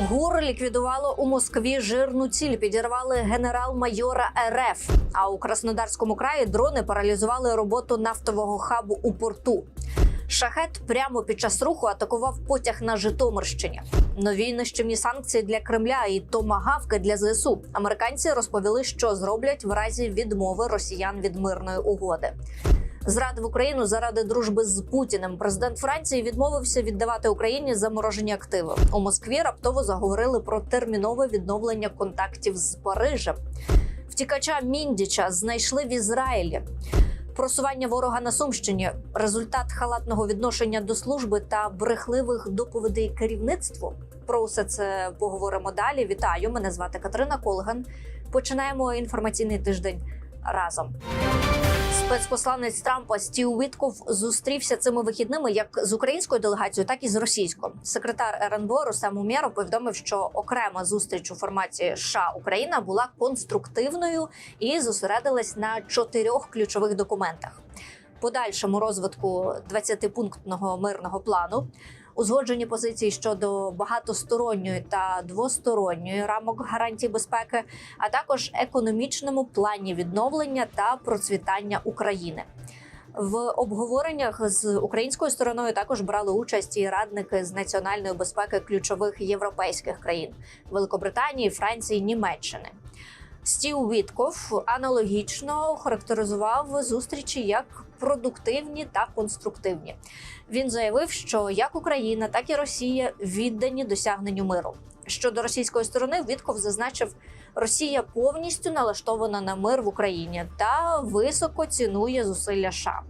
ГУР ліквідувало у Москві жирну ціль. Підірвали генерал-майора РФ. А у Краснодарському краї дрони паралізували роботу нафтового хабу у порту. Шахет прямо під час руху атакував потяг на Житомирщині. Нові нищівні санкції для Кремля і томагавки для ЗСУ. Американці розповіли, що зроблять в разі відмови росіян від мирної угоди. Зрадив Україну заради дружби з Путіним. Президент Франції відмовився віддавати Україні заморожені активи. У Москві раптово заговорили про термінове відновлення контактів з Парижем. Втікача Міндіча знайшли в Ізраїлі. Просування ворога на Сумщині, результат халатного відношення до служби та брехливих доповідей керівництву. Про усе це поговоримо далі. Вітаю! Мене звати Катерина Колган. Починаємо інформаційний тиждень разом. Спецпосланець Трампа Стів Вітков зустрівся цими вихідними як з українською делегацією, так і з російською. Секретар РНБО Рустам Умєров повідомив, що окрема зустріч у форматі США Україна була конструктивною і зосередилась на чотирьох ключових документах: подальшому розвитку 20-пунктного мирного плану. Узгоджені позиції щодо багатосторонньої та двосторонньої рамок гарантій безпеки, а також економічному плані відновлення та процвітання України. В обговореннях з українською стороною також брали участь і радники з національної безпеки ключових європейських країн Великобританії, Франції, Німеччини. Стів Вітков аналогічно характеризував зустрічі як продуктивні та конструктивні. Він заявив, що як Україна, так і Росія віддані досягненню миру. Щодо російської сторони, Вітков зазначив, Росія повністю налаштована на мир в Україні та високо цінує зусилля США.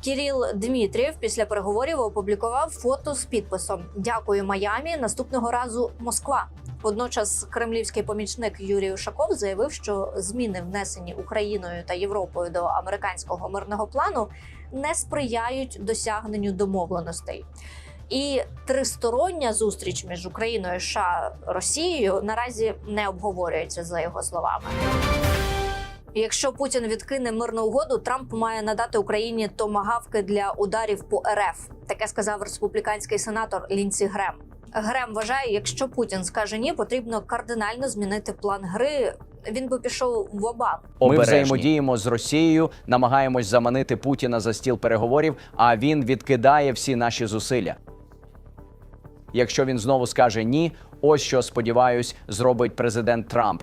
Кіріл Дмитрієв після переговорів опублікував фото з підписом Дякую, Майамі. Наступного разу Москва. Водночас кремлівський помічник Юрій Ушаков заявив, що зміни, внесені Україною та Європою до американського мирного плану, не сприяють досягненню домовленостей. І тристороння зустріч між Україною, США Росією наразі не обговорюється за його словами. Якщо Путін відкине мирну угоду, Трамп має надати Україні томагавки для ударів по РФ. Таке сказав республіканський сенатор Лінсі Грем. Грем вважає, якщо Путін скаже ні, потрібно кардинально змінити план гри. Він би пішов в обам. Ми взаємодіємо з Росією, намагаємось заманити Путіна за стіл переговорів, а він відкидає всі наші зусилля. Якщо він знову скаже ні, ось що сподіваюсь, зробить президент Трамп.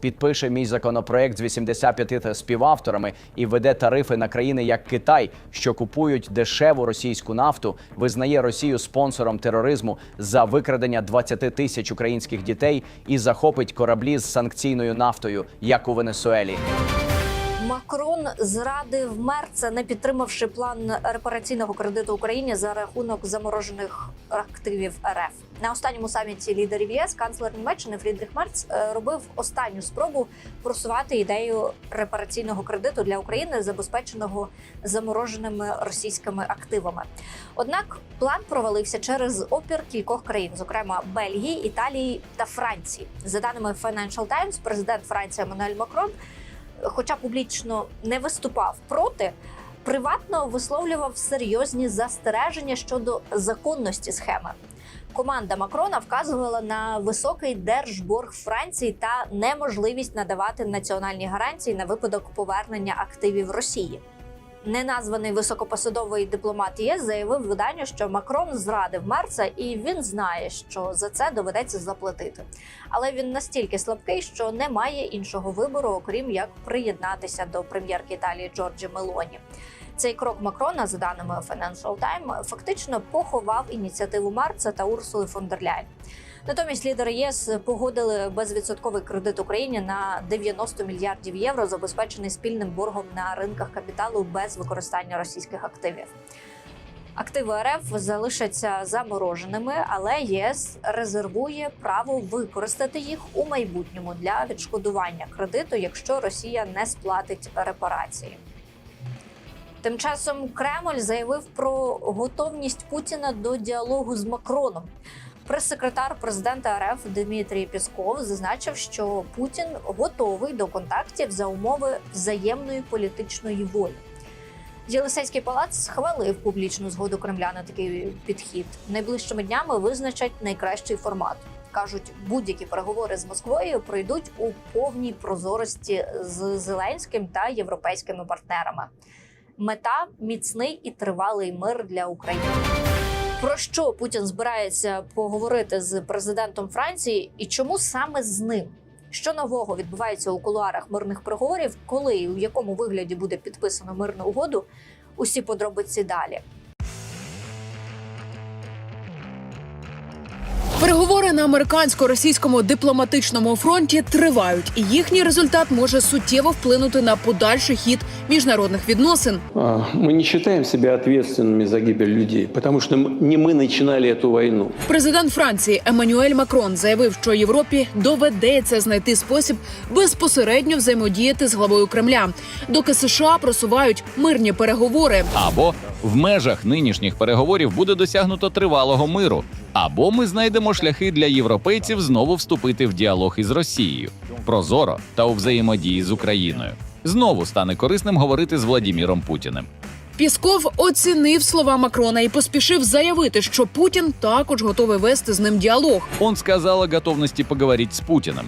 Підпише мій законопроект з 85 співавторами і веде тарифи на країни як Китай, що купують дешеву російську нафту, визнає Росію спонсором тероризму за викрадення 20 тисяч українських дітей і захопить кораблі з санкційною нафтою, як у Венесуелі. Макрон зрадив Мерца, не підтримавши план репараційного кредиту Україні за рахунок заморожених активів РФ. На останньому саміті лідерів ЄС канцлер Німеччини Фрідріх Мерц е, робив останню спробу просувати ідею репараційного кредиту для України, забезпеченого замороженими російськими активами. Однак план провалився через опір кількох країн, зокрема Бельгії, Італії та Франції. За даними Financial Times, президент Франції Еммануель Макрон хоча публічно не виступав проти, приватно висловлював серйозні застереження щодо законності схеми. Команда Макрона вказувала на високий держборг Франції та неможливість надавати національні гарантії на випадок повернення активів Росії. Неназваний високопосадовий дипломат ЄС заявив виданню, що Макрон зрадив Мерца, і він знає, що за це доведеться заплатити. Але він настільки слабкий, що не має іншого вибору, окрім як приєднатися до прем'єрки Італії Джорджі Мелоні. Цей крок Макрона, за даними Financial Times, фактично поховав ініціативу Марца та Урсули фон дер Ляйн. Натомість лідери ЄС погодили безвідсотковий кредит Україні на 90 мільярдів євро, забезпечений спільним боргом на ринках капіталу без використання російських активів. Активи РФ залишаться замороженими, але ЄС резервує право використати їх у майбутньому для відшкодування кредиту, якщо Росія не сплатить репарації. Тим часом Кремль заявив про готовність Путіна до діалогу з Макроном. Прес-секретар президента РФ Дмитрій Пісков зазначив, що Путін готовий до контактів за умови взаємної політичної волі. Єлисейський палац схвалив публічну згоду Кремля на такий підхід. Найближчими днями визначать найкращий формат. кажуть, будь-які переговори з Москвою пройдуть у повній прозорості з Зеленським та європейськими партнерами. Мета міцний і тривалий мир для України. Про що Путін збирається поговорити з президентом Франції і чому саме з ним? Що нового відбувається у кулуарах мирних переговорів, коли і у якому вигляді буде підписано мирну угоду? Усі подробиці далі. на американсько-російському дипломатичному фронті тривають, і їхній результат може суттєво вплинути на подальший хід міжнародних відносин. А, Мы не считаем себя ответственными за гибель людей, потому что м- не мы начинали эту войну. Президент Франції Еммануель Макрон заявив, що Європі доведеться знайти спосіб безпосередньо взаємодіяти з главою Кремля, доки США просувають мирні переговори. Або в межах нинішніх переговорів буде досягнуто тривалого миру, або ми знайдемо шляхи для європейців знову вступити в діалог із Росією прозоро та у взаємодії з Україною. Знову стане корисним говорити з Владіміром Путіним. Пісков оцінив слова Макрона і поспішив заявити, що Путін також готовий вести з ним діалог. Он сказал о готовности поговорить с Путиным.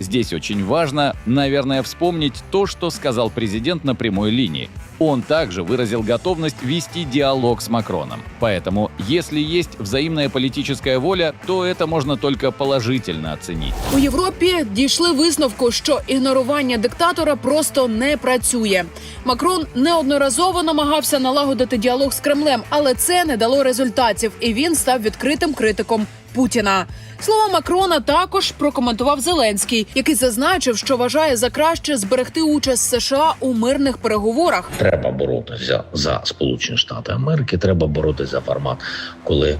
Здесь очень важно, наверное, вспомнить то, что сказал президент на прямой линии. Он также выразил готовность вести диалог с Макроном. Поэтому, если есть взаимная политическая воля, то это можно только положительно оценить. У Європі дійшли висновку, що ігнорування диктатора просто не працює. Макрон неодноразово намагався налагодити діалог з Кремлем, але це не дало результатів, і він став відкритим критиком. Путіна слова Макрона також прокоментував Зеленський, який зазначив, що вважає за краще зберегти участь США у мирних переговорах. Треба боротися за Сполучені Штати Америки. Треба боротися за формат, коли е,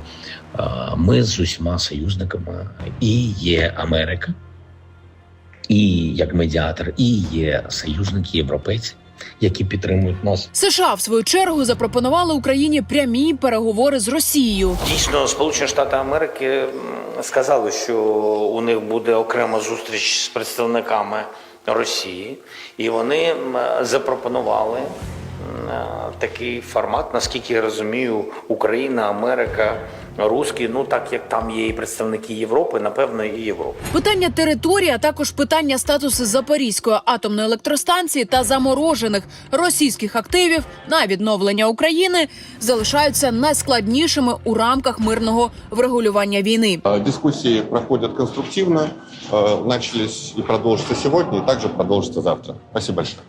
ми з усіма союзниками і є Америка, і як медіатор, і є союзники європейці, які підтримують нас. США в свою чергу запропонували Україні прямі переговори з Росією. Дійсно, Сполучені Штати Америки сказали, що у них буде окрема зустріч з представниками Росії, і вони запропонували такий формат, наскільки я розумію, Україна, Америка, Русські, ну так як там є і представники Європи, напевно, і Європи. Питання території, а також питання статусу Запорізької атомної електростанції та заморожених російських активів на відновлення України залишаються найскладнішими у рамках мирного врегулювання війни. Э, Дискуссии проходят конструктивно, начались и продолжатся сегодня, и также продолжатся завтра. Спасибо большое.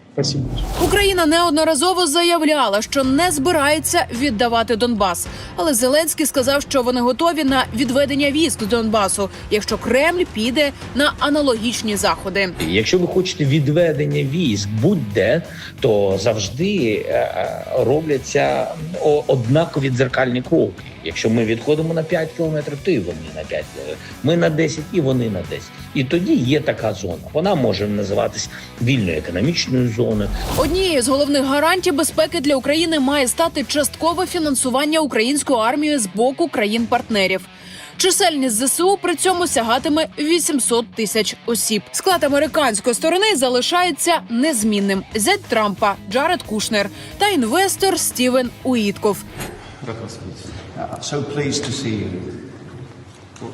Україна неодноразово заявляла, що не збирається віддавати Донбас. Але Зеленський сказав, що вони готові на відведення військ до Донбасу, якщо Кремль піде на аналогічні заходи. Якщо ви хочете відведення військ будь-де, то завжди е, е, робляться однакові дзеркальні кроки. Якщо ми відходимо на 5 кілометрів, то і вони на 5 кілометрів. Ми на 10 і вони на 10. І тоді є така зона. Вона може називатись вільною економічною зоною. Однією з головних гарантій безпеки для України має стати часткове фінансування української армії з боку країн-партнерів. Чисельність ЗСУ при цьому сягатиме 800 тисяч осіб. Склад американської сторони залишається незмінним. Зять Трампа Джаред Кушнер та інвестор Стівен Уітков. Uh, so pleased to see you. Uh.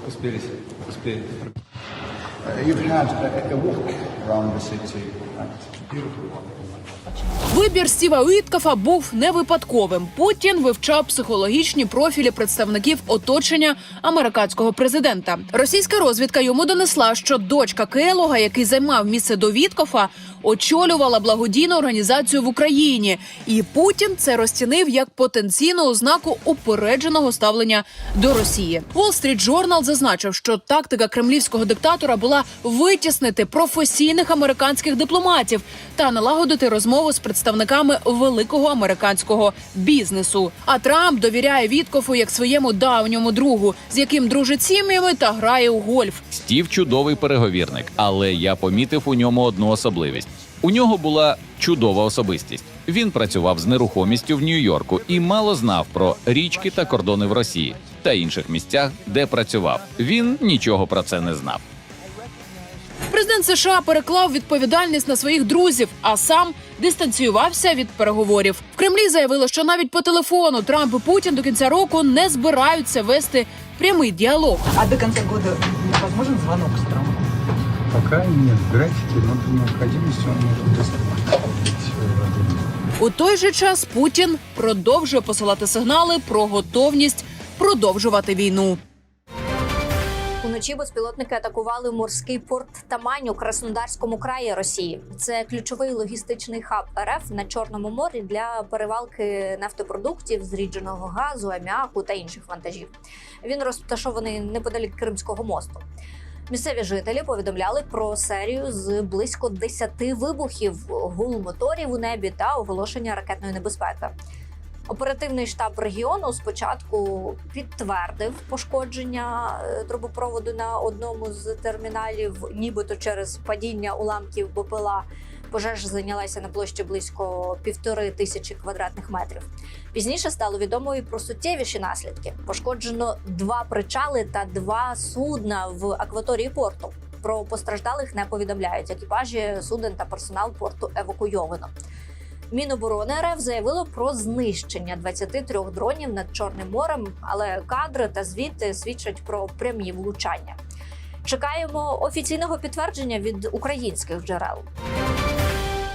Вибір Стіва Уіткофа був не випадковим. Путін вивчав психологічні профілі представників оточення американського президента. Російська розвідка йому донесла, що дочка Келога, який займав місце до Віткофа, очолювала благодійну організацію в Україні, і Путін це розцінив як потенційну ознаку упередженого ставлення до Росії. Wall Street Journal зазначив, що тактика кремлівського диктатора була витіснити професійних американських дипломатів та налагодити розмову з представниками великого американського бізнесу. А Трамп довіряє Віткофу як своєму давньому другу, з яким дружить сім'ями та грає у гольф. Стів чудовий переговірник, але я помітив у ньому одну особливість. У нього була чудова особистість. Він працював з нерухомістю в Нью-Йорку і мало знав про річки та кордони в Росії та інших місцях, де працював. Він нічого про це не знав. Президент США переклав відповідальність на своїх друзів, а сам дистанціювався від переговорів. В Кремлі заявили, що навіть по телефону Трамп і Путін до кінця року не збираються вести прямий діалог. А до конца года возможен звонок с Трампом? Пока нет в графике, но при необходимости он может доступить э, У той же час Путін продовжує посилати сигнали про готовність продовжувати війну. Уночі безпілотники атакували морський порт Тамань у Краснодарському краї Росії. Це ключовий логістичний хаб РФ на Чорному морі для перевалки нафтопродуктів, зрідженого газу, аміаку та інших вантажів. Він розташований неподалік Кримського мосту. Місцеві жителі повідомляли про серію з близько 10 вибухів, гул моторів у небі та оголошення ракетної небезпеки. Оперативний штаб регіону спочатку підтвердив пошкодження е, трубопроводу на одному з терміналів, нібито через падіння уламків БПЛА. Пожежа зайнялася на площі близько півтори тисячі квадратних метрів. Пізніше стало відомо і про суттєвіші наслідки. Пошкоджено два причали та два судна в акваторії порту. Про постраждалих не повідомляють. Екіпажі суден та персонал порту евакуйовано. Міноборони РФ заявило про знищення 23 дронів над Чорним морем, але кадри та звіти свідчать про прямі влучання. Чекаємо офіційного підтвердження від українських джерел.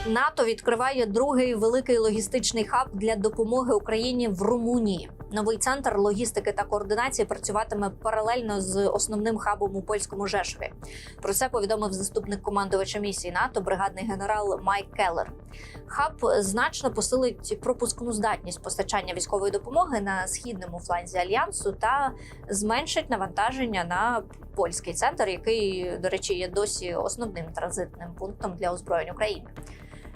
НАТО відкриває другий великий логістичний хаб для допомоги Україні в Румунії. Новий центр логістики та координації працюватиме паралельно з основним хабом у польському Жешові. Про це повідомив заступник командувача місії НАТО, бригадний генерал Майк Келлер. Хаб значно посилить пропускну здатність постачання військової допомоги на східному фланзі альянсу та зменшить навантаження на польський центр, який, до речі, є досі основним транзитним пунктом для озброєнь України.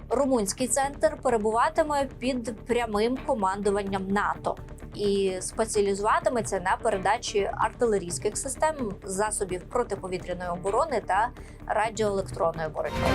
Румунський центр перебуватиме під прямим командуванням НАТО і спеціалізуватиметься на передачі артилерійських систем, засобів протиповітряної оборони та радіоелектронної боротьби.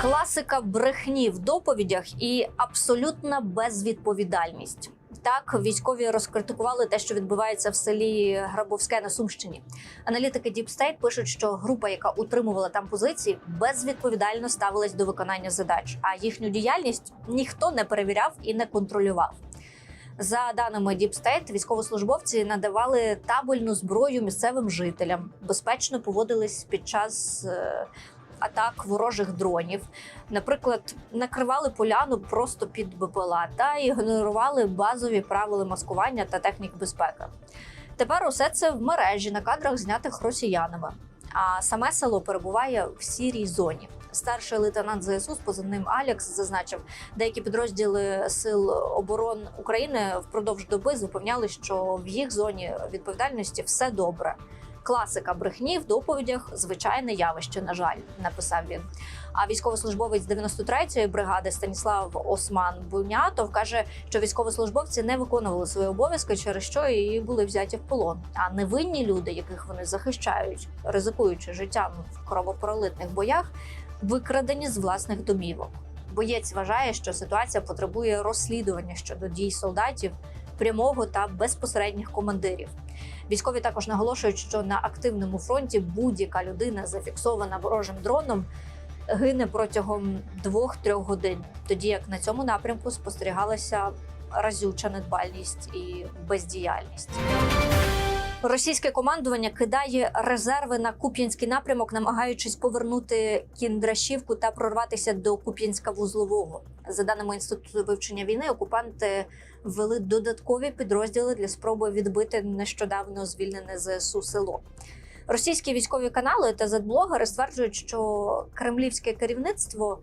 Класика брехні в доповідях і абсолютна безвідповідальність. Так, військові розкритикували те, що відбувається в селі Грабовське на Сумщині. Аналітики Deep State пишуть, що група, яка утримувала там позиції, безвідповідально ставилась до виконання задач, а їхню діяльність ніхто не перевіряв і не контролював. За даними Deep State, військовослужбовці надавали табельну зброю місцевим жителям, безпечно поводились під час е, атак ворожих дронів. Наприклад, накривали поляну просто під БПЛА та ігнорували базові правила маскування та технік безпеки. Тепер усе це в мережі на кадрах, знятих росіянами. А саме село перебуває в сірій зоні. Старший лейтенант ЗСУ з позивним Алекс зазначив, деякі підрозділи сил оборон України впродовж доби запевняли, що в їх зоні відповідальності все добре. Класика брехні в доповідях звичайне явище. На жаль, написав він. А військовослужбовець 93-ї бригади Станіслав Осман Бунятов каже, що військовослужбовці не виконували свої обов'язки, через що і були взяті в полон. А невинні люди, яких вони захищають, ризикуючи життям в кровопролитних боях, викрадені з власних домівок. Боєць вважає, що ситуація потребує розслідування щодо дій солдатів, прямого та безпосередніх командирів. Військові також наголошують, що на активному фронті будь-яка людина, зафіксована ворожим дроном, гине протягом 2-3 годин, тоді як на цьому напрямку спостерігалася разюча недбальність і бездіяльність. Російське командування кидає резерви на Куп'янський напрямок, намагаючись повернути Кіндрашівку та прорватися до Куп'янська вузлового. За даними інституту вивчення війни, окупанти ввели додаткові підрозділи для спроби відбити нещодавно звільнене ЗСУ село. Російські військові канали та зетблогери стверджують, що кремлівське керівництво,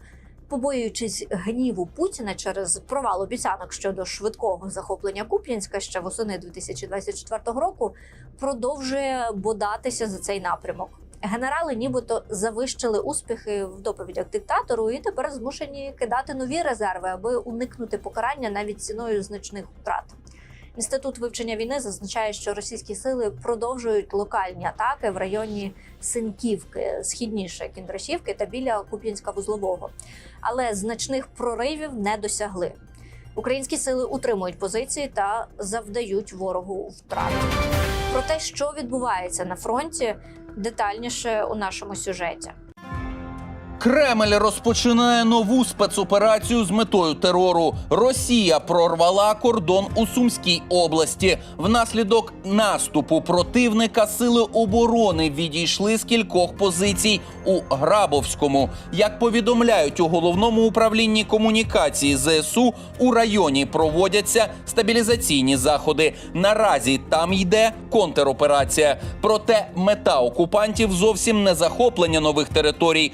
побоюючись гніву Путіна через провал обіцянок щодо швидкого захоплення Куп'янська ще восени 2024 року, продовжує бодатися за цей напрямок. Генерали нібито завищили успіхи в доповідях диктатору і тепер змушені кидати нові резерви, аби уникнути покарання навіть ціною значних втрат. Інститут вивчення війни зазначає, що російські сили продовжують локальні атаки в районі Синківки, східніше Кіндрашівки та біля Куп'янська вузлового, але значних проривів не досягли. Українські сили утримують позиції та завдають ворогу втрат. Про те, що відбувається на фронті, детальніше у нашому сюжеті. Кремль розпочинає нову спецоперацію з метою терору. Росія прорвала кордон у Сумській області. Внаслідок наступу противника сили оборони відійшли з кількох позицій у Грабовському. Як повідомляють у головному управлінні комунікації ЗСУ, у районі проводяться стабілізаційні заходи. Наразі там йде контроперація. Проте мета окупантів зовсім не захоплення нових територій.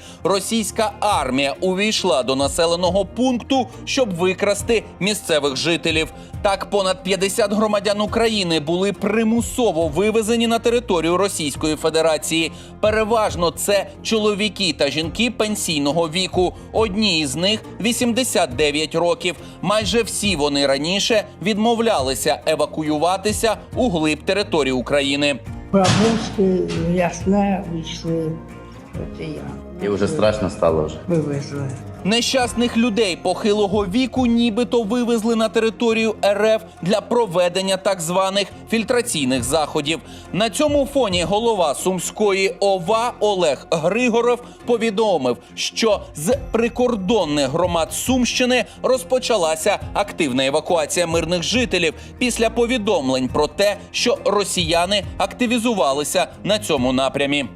Російська армія увійшла до населеного пункту, щоб викрасти місцевих жителів. Так, понад 50 громадян України були примусово вивезені на територію Російської Федерації. Переважно це чоловіки та жінки пенсійного віку. Одні із них 89 років. Майже всі вони раніше відмовлялися евакуюватися у глиб території України. Бабушки, ясна, вийшли. От і я. І вже страшно стало вже. Вивезли. Нещасних людей похилого віку нібито вивезли на територію РФ для проведення так званих фільтраційних заходів. На цьому фоні голова сумської ОВА Олег Григоров повідомив, що з прикордонних громад Сумщини розпочалася активна евакуація мирних жителів після повідомлень про те, що росіяни активізувалися на цьому напрямі.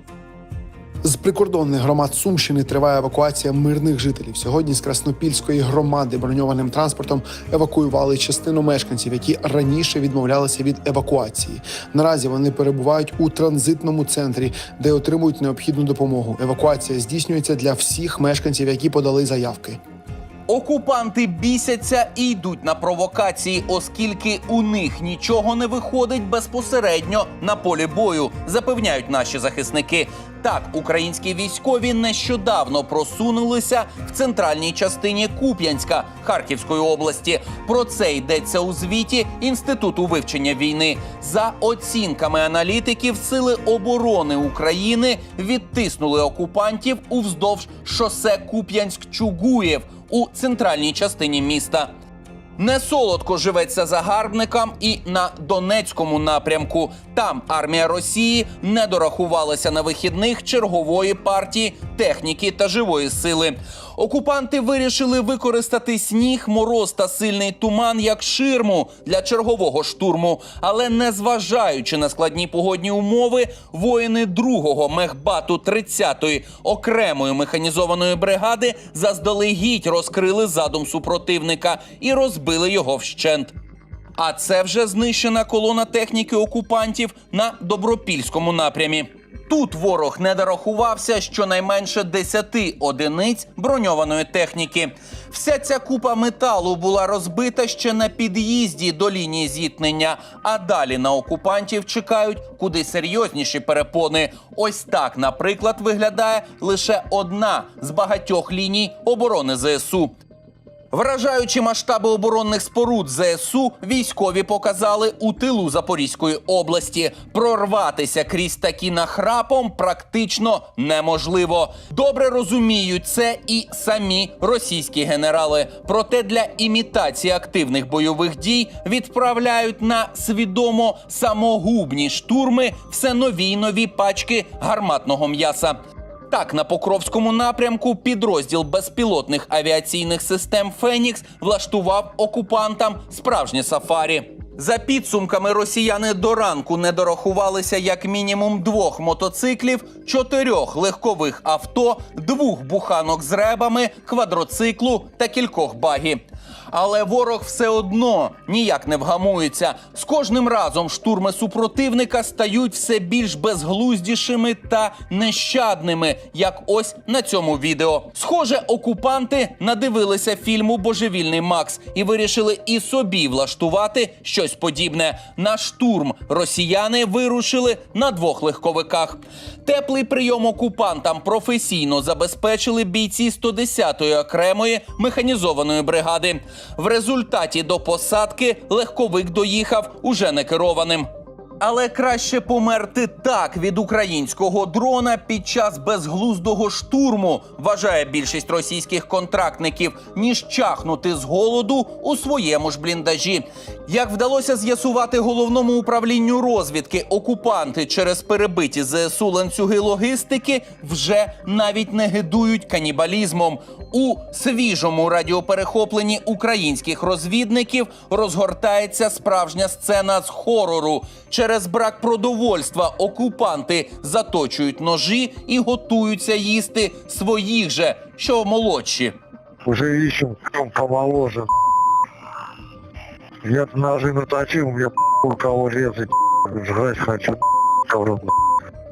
З прикордонних громад Сумщини триває евакуація мирних жителів. Сьогодні з Краснопільської громади броньованим транспортом евакуювали частину мешканців, які раніше відмовлялися від евакуації. Наразі вони перебувають у транзитному центрі, де отримують необхідну допомогу. Евакуація здійснюється для всіх мешканців, які подали заявки. Окупанти бісяться і йдуть на провокації, оскільки у них нічого не виходить безпосередньо на полі бою, запевняють наші захисники. Так, українські військові нещодавно просунулися в центральній частині Куп'янська Харківської області. Про це йдеться у звіті Інституту вивчення війни. За оцінками аналітиків, сили оборони України відтиснули окупантів уздовж шосе Куп'янськ-Чугуєв у центральній частині міста. Не солодко живеться загарбникам і на Донецькому напрямку. Там армія Росії не дорахувалася на вихідних чергової партії техніки та живої сили. Окупанти вирішили використати сніг, мороз та сильний туман як ширму для чергового штурму. Але незважаючи на складні погодні умови, воїни другого мехбату 30-ї окремої механізованої бригади заздалегідь розкрили задум супротивника і розбили його вщент. А це вже знищена колона техніки окупантів на добропільському напрямі. Тут ворог не дорахувався щонайменше 10 одиниць броньованої техніки. Вся ця купа металу була розбита ще на під'їзді до лінії зіткнення. А далі на окупантів чекають куди серйозніші перепони. Ось так, наприклад, виглядає лише одна з багатьох ліній оборони ЗСУ. Вражаючи масштаби оборонних споруд ЗСУ, військові показали у тилу Запорізької області. Прорватися крізь такі нахрапом практично неможливо. Добре розуміють це і самі російські генерали. Проте для імітації активних бойових дій відправляють на свідомо самогубні штурми все нові й нові пачки гарматного м'яса. Так, на Покровському напрямку підрозділ безпілотних авіаційних систем Фенікс влаштував окупантам справжнє сафарі. За підсумками росіяни до ранку не дорахувалися як мінімум двох мотоциклів, чотирьох легкових авто, двох буханок з ребами, квадроциклу та кількох багі. Але ворог все одно ніяк не вгамується. З кожним разом штурми супротивника стають все більш безглуздішими та нещадними, як ось на цьому відео. Схоже, окупанти надивилися фільму Божевільний Макс і вирішили і собі влаштувати щось подібне. На штурм росіяни вирушили на двох легковиках. Теплий прийом окупантам професійно забезпечили бійці 110-ї окремої механізованої бригади. В результаті до посадки легковик доїхав уже не керованим. Але краще померти так від українського дрона під час безглуздого штурму, вважає більшість російських контрактників, ніж чахнути з голоду у своєму ж бліндажі. Як вдалося з'ясувати головному управлінню розвідки, окупанти через перебиті ЗСУ ланцюги логістики вже навіть не гидують канібалізмом. У свіжому радіоперехопленні українських розвідників розгортається справжня сцена з хорору. Через брак продовольства окупанти заточують ножі і готуються їсти своїх же, що молодші. Уже ищем, кто помоложе. Я ножи наточил, мне у кого резать, жрать хочу.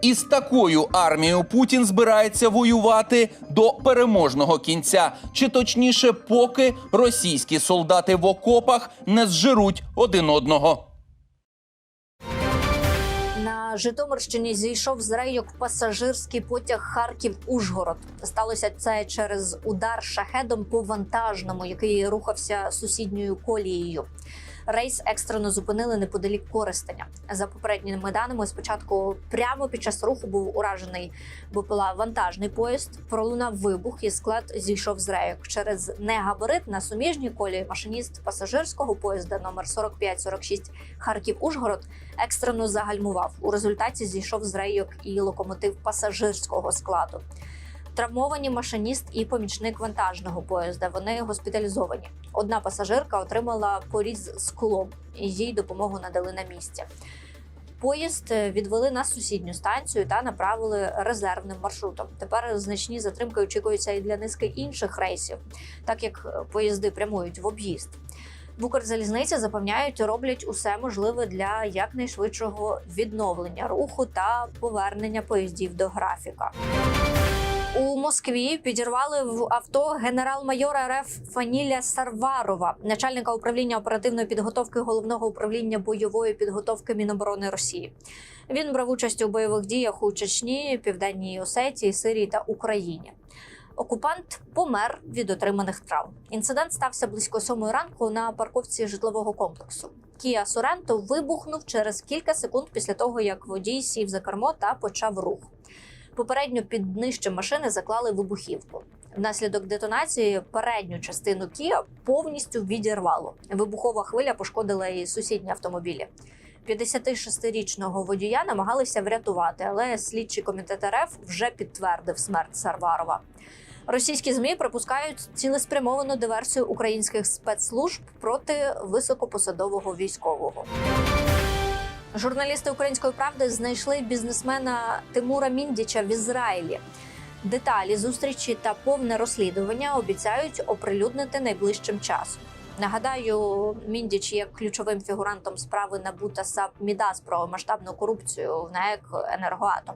Із такою армією Путін збирається воювати до переможного кінця, чи точніше, поки російські солдати в окопах не зжируть один одного. Житомирщині зійшов з рейок пасажирський потяг Харків-Ужгород. Сталося це через удар шахедом по вантажному, який рухався сусідньою колією. Рейс екстрено зупинили неподалік Коростеня. За попередніми даними, спочатку прямо під час руху був уражений БПЛА вантажний поїзд. Пролунав вибух і склад зійшов з рейок. Через негабарит на суміжній колії машиніст пасажирського поїзда номер 4546 Харків-Ужгород екстрено загальмував. У результаті зійшов з рейок і локомотив пасажирського складу. Травмовані машиніст і помічник вантажного поїзда. Вони госпіталізовані. Одна пасажирка отримала поріз склом, і їй допомогу надали на місці. Поїзд е, відвели на сусідню станцію та направили резервним маршрутом. Тепер значні затримки очікуються і для низки інших рейсів, так як е, поїзди прямують в об'їзд. В Укрзалізниці запевняють, роблять усе можливе для якнайшвидшого відновлення руху та повернення поїздів до графіка. У Москві підірвали в авто генерал-майора РФ Фаніля Сарварова, начальника управління оперативної підготовки головного управління бойової підготовки Міноборони Росії. Він брав участь у бойових діях у Чечні, Південній Осетії, Сирії та Україні. Окупант помер від отриманих травм. Інцидент стався близько сьомої ранку на парковці житлового комплексу. Кія Соренто вибухнув через кілька секунд після того, як водій сів за кермо та почав рух. Попередньо під днище машини заклали вибухівку. Внаслідок детонації передню частину Кія повністю відірвало. Вибухова хвиля пошкодила і сусідні автомобілі. 56-річного водія намагалися врятувати, але слідчий комітет РФ вже підтвердив смерть Сарварова. Російські змі припускають цілеспрямовану диверсію українських спецслужб проти високопосадового військового. Журналісти української правди знайшли бізнесмена Тимура Міндіча в Ізраїлі. Деталі зустрічі та повне розслідування обіцяють оприлюднити найближчим часом. Нагадаю, Міндіч є ключовим фігурантом справи НАБУ та САП Мідас про масштабну корупцію в НАЕК «Енергоатом».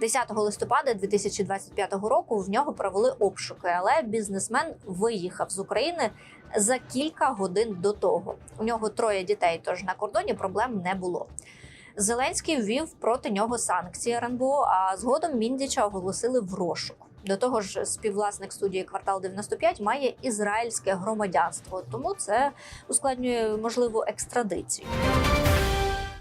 10 листопада 2025 року в нього провели обшуки, але бізнесмен виїхав з України за кілька годин до того. У нього троє дітей, тож на кордоні проблем не було. Зеленський ввів проти нього санкції РНБО, а згодом Міндіча оголосили в розшук. До того ж, співвласник студії Квартал 95 має ізраїльське громадянство, тому це ускладнює можливу екстрадицію.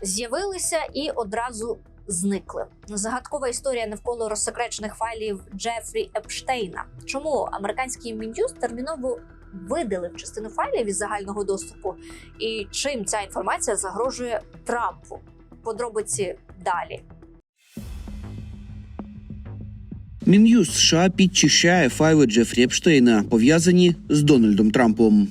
З'явилися і одразу зникли. Загадкова історія навколо розсекречених файлів Джефрі Епштейна. Чому американський мін'юз терміново видалив частину файлів із загального доступу, і чим ця інформація загрожує Трампу? Подробиці далі. Мін'юз США підчищає файли Джефрі Епштейна, пов'язані з Дональдом Трампом.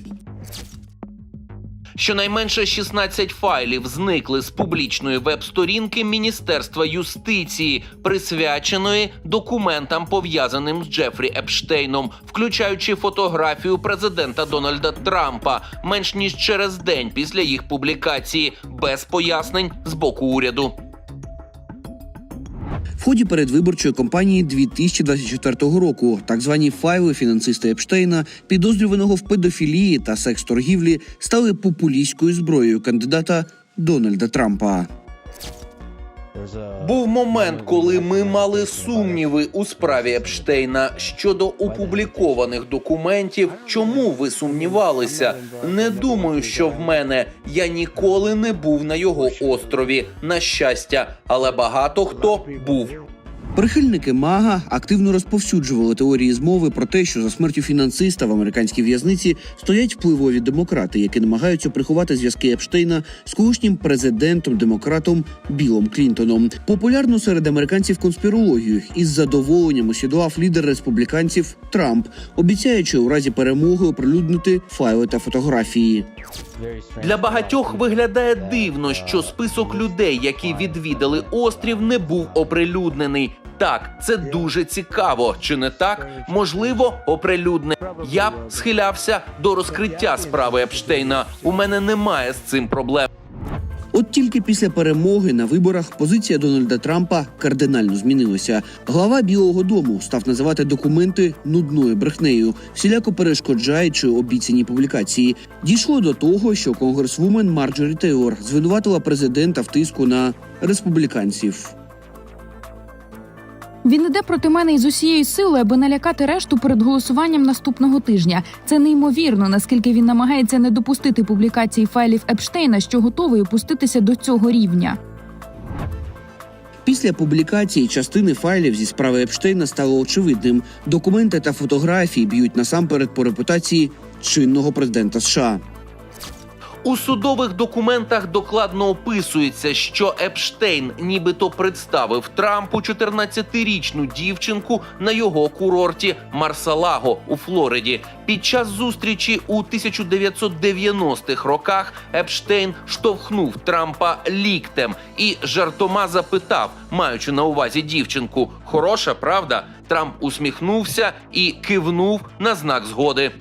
Щонайменше 16 файлів зникли з публічної веб-сторінки Міністерства юстиції, присвяченої документам, пов'язаним з Джефрі Епштейном, включаючи фотографію президента Дональда Трампа, менш ніж через день після їх публікації, без пояснень з боку уряду. В ході передвиборчої кампанії 2024 року так звані файли фінансиста Епштейна, підозрюваного в педофілії та секс-торгівлі, стали популістською зброєю кандидата Дональда Трампа. Був момент, коли ми мали сумніви у справі Епштейна щодо опублікованих документів. Чому ви сумнівалися? Не думаю, що в мене я ніколи не був на його острові. На щастя, але багато хто був. Прихильники Мага активно розповсюджували теорії змови про те, що за смертю фінансиста в американській в'язниці стоять впливові демократи, які намагаються приховати зв'язки Епштейна з колишнім президентом демократом Білом Клінтоном. Популярну серед американців конспірологію із задоволенням усвідував лідер республіканців Трамп, обіцяючи у разі перемоги оприлюднити файли та фотографії. Для багатьох виглядає дивно, що список людей, які відвідали острів, не був оприлюднений. Так, це дуже цікаво, чи не так? Можливо, оприлюдне. Я б схилявся до розкриття справи Епштейна. У мене немає з цим проблем. От тільки після перемоги на виборах позиція Дональда Трампа кардинально змінилася. Глава Білого Дому став називати документи нудною брехнею, всіляко перешкоджаючи обіцяні публікації. Дійшло до того, що конгресвумен Марджорі Тейлор звинуватила президента в тиску на республіканців. Він іде проти мене із усією силою, аби налякати решту перед голосуванням наступного тижня. Це неймовірно, наскільки він намагається не допустити публікації файлів Епштейна, що готовий опуститися до цього рівня. Після публікації частини файлів зі справи Епштейна стало очевидним. Документи та фотографії б'ють насамперед по репутації чинного президента США. У судових документах докладно описується, що Епштейн нібито представив Трампу 14-річну дівчинку на його курорті Марсалаго у Флориді. Під час зустрічі у 1990-х роках Епштейн штовхнув Трампа ліктем і жартома запитав, маючи на увазі дівчинку: хороша правда? Трамп усміхнувся і кивнув на знак згоди.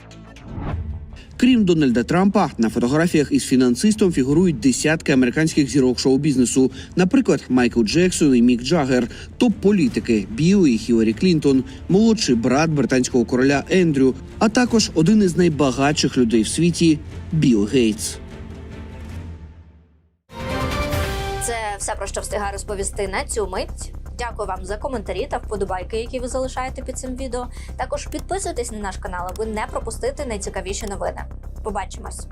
Крім Дональда Трампа, на фотографіях із фінансистом фігурують десятки американських зірок шоу-бізнесу, наприклад, Майкл Джексон і Мік Джаггер, топ-політики Білл і Хіларі Клінтон, молодший брат британського короля Ендрю, а також один із найбагатших людей в світі Білл Гейтс. Це все про що встигаю розповісти на цю мить. Дякую вам за коментарі та вподобайки, які ви залишаєте під цим відео. Також підписуйтесь на наш канал, аби не пропустити найцікавіші новини. Побачимось!